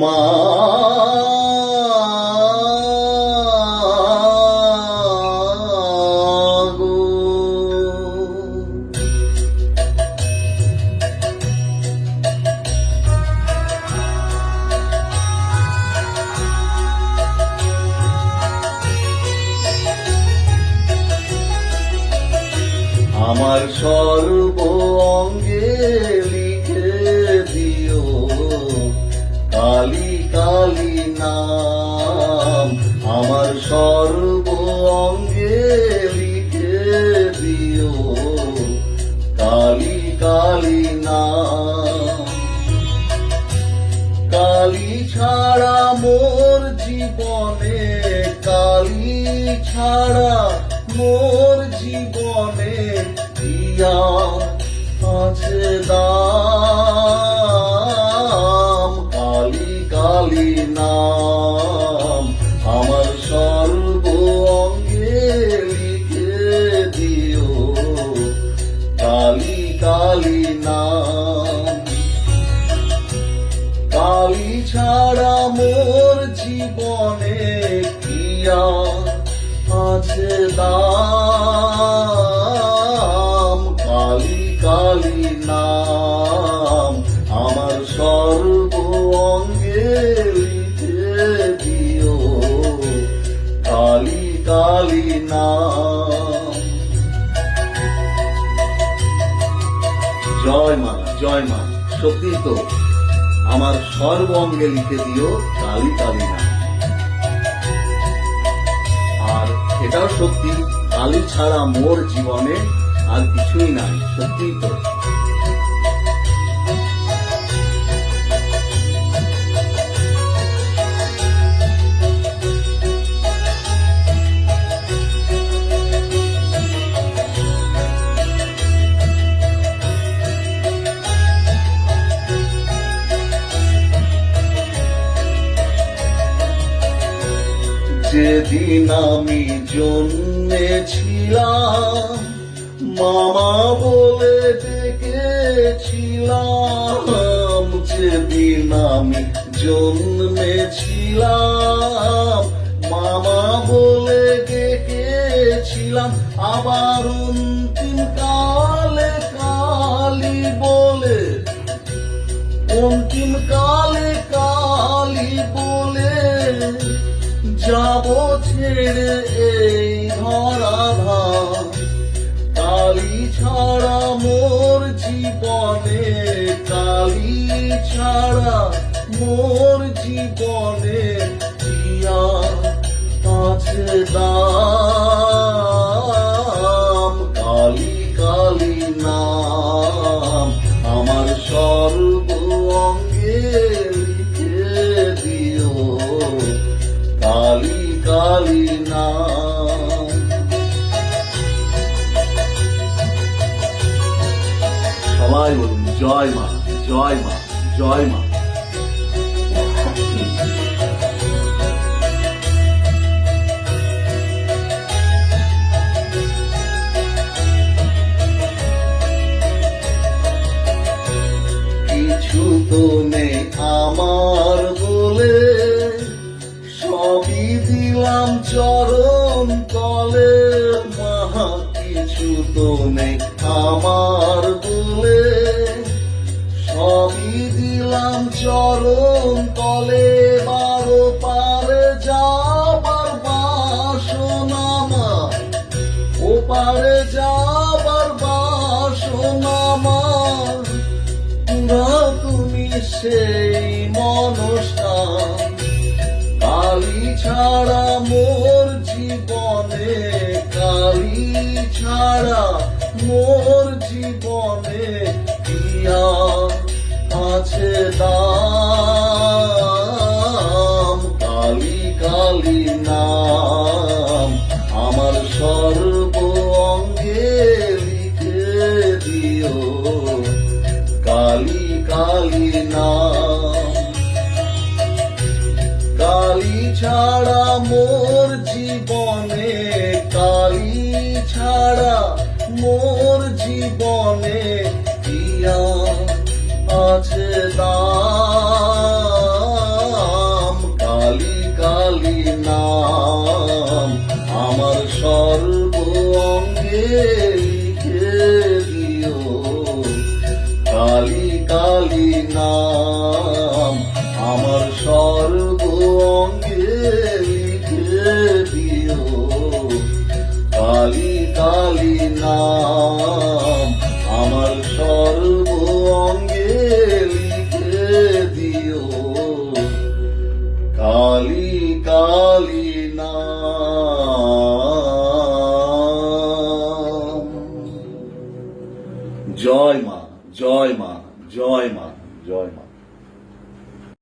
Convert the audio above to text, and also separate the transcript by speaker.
Speaker 1: মা। আমার সর্ব অঙ্গে কালি কালি নাম আমার সর্ব অঙ্গে লিখে দিও। কালি কালি নাম। কালি ছাড়া মোর জীবনে, কালি ছাড়া মোর জীবনে ইয়া ছাড়া মোর জীবনে কিয়া আছে দাম? কালি কালি নাম আমার সর্ব অঙ্গে দিও। কালি কালি নাম। জয় মা জয় মা। সত্যি তো আমার সর্ব অঙ্গে লিখে দিও কালি কালি না। আর এটাও সত্যি কালি ছাড়া মোর জীবনে আর কিছুই নাই, সত্যিই তো। যেদিন আমি জন্মেছিলাম মামা বলে ডেকেছিলাম যেদিন আমি জন্মেছিলাম মামা বলে ডেকেছিলাম আবার অন্তিম ছেড়ে এই ধরা ধাম কালি ছাড়া মোর জীবনে কালি ছাড়া মোর জীবনে আছে দাম সবাই বলুন জয় মা জয় মা জয় মা। ওপারে যাবার না তুমি সেই মনসা কালি ছাড়া মোর কালী ছাড়া মোর জীবনে কালী ছাড়া মোর জীবনে দিয়া আছে দাম। কালী কালী নাম, আমার সর্ব অঙ্গে কালী নাম। আমার সর্ব অঙ্গে লিখে দিও। কালী কালী নাম। আমার সর্ব অঙ্গে লিখে দিও। কালী কালী জয় মা জয় মা। ジョイマンジョイマン